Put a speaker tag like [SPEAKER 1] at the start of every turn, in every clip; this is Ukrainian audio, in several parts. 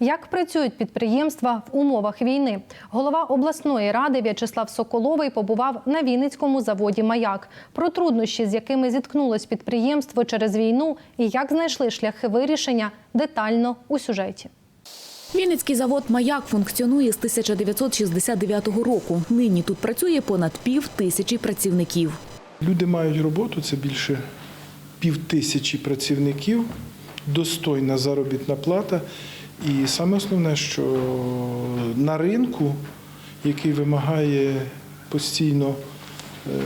[SPEAKER 1] Як працюють підприємства в умовах війни? Голова обласної ради В'ячеслав Соколовий побував на Вінницькому заводі Маяк. Про труднощі, з якими зіткнулось підприємство через війну, і як знайшли шляхи вирішення детально у сюжеті.
[SPEAKER 2] Вінницький завод «Маяк» функціонує з 1969 року. Нині тут працює понад пів тисячі працівників.
[SPEAKER 3] Люди мають роботу, це більше пів тисячі працівників, достойна заробітна плата. І саме основне, що на ринку, який вимагає постійно, е,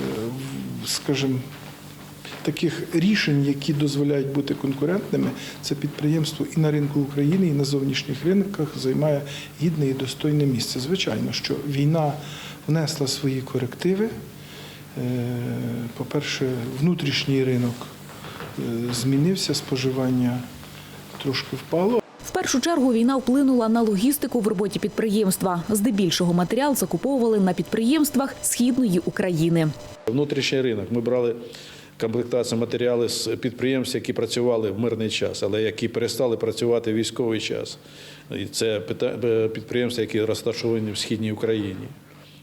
[SPEAKER 3] скажімо, таких рішень, які дозволяють бути конкурентними, це підприємство і на ринку України, і на зовнішніх ринках займає гідне і достойне місце. Звичайно, що війна внесла свої корективи. Е, По-перше, внутрішній ринок е, змінився, споживання трошки впало.
[SPEAKER 2] Першу чергу війна вплинула на логістику в роботі підприємства. Здебільшого матеріал закуповували на підприємствах Східної України.
[SPEAKER 4] Внутрішній ринок. Ми брали комплектацію матеріали з підприємств, які працювали в мирний час, але які перестали працювати в військовий час. І це е, підприємства, які розташовані в східній Україні.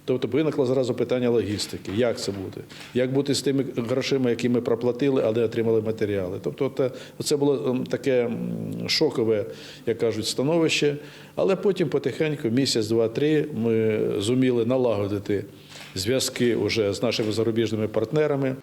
[SPEAKER 4] Тобто виникло зразу питання логістики. Як це буде? Як бути з тими грошима, які ми проплатили, але отримали матеріали? Тобто, це було ем, таке шокове, як кажуть, становище. Але потім потихеньку, місяць, два-три, ми зуміли налагодити зв'язки вже з нашими зарубіжними партнерами.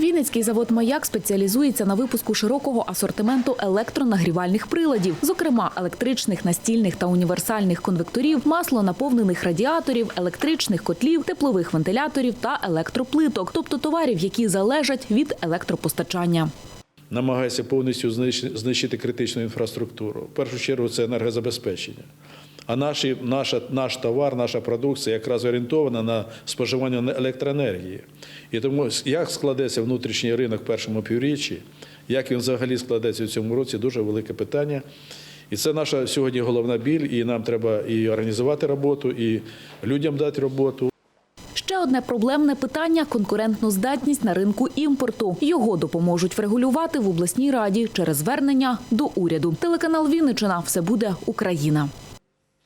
[SPEAKER 2] Вінницький завод «Маяк» спеціалізується на випуску широкого асортименту електронагрівальних приладів, зокрема електричних, настільних та універсальних конвекторів, маслонаповнених радіаторів, електричних котлів, теплових вентиляторів та електроплиток, тобто товарів, які залежать від електропостачання.
[SPEAKER 4] намагається повністю знищити критичну інфраструктуру. В першу чергу це енергозабезпечення. А наші, наша, наш товар, наша продукція якраз орієнтована на споживання електроенергії. І тому як складеться внутрішній ринок в першому півріччі, як він взагалі складеться в цьому році, дуже велике питання. І це наша сьогодні головна біль, і нам треба і організувати роботу, і людям дати роботу.
[SPEAKER 2] Ще одне проблемне питання конкурентноздатність на ринку імпорту. Його допоможуть врегулювати в обласній раді через звернення до уряду. Телеканал Вінничина все буде Україна.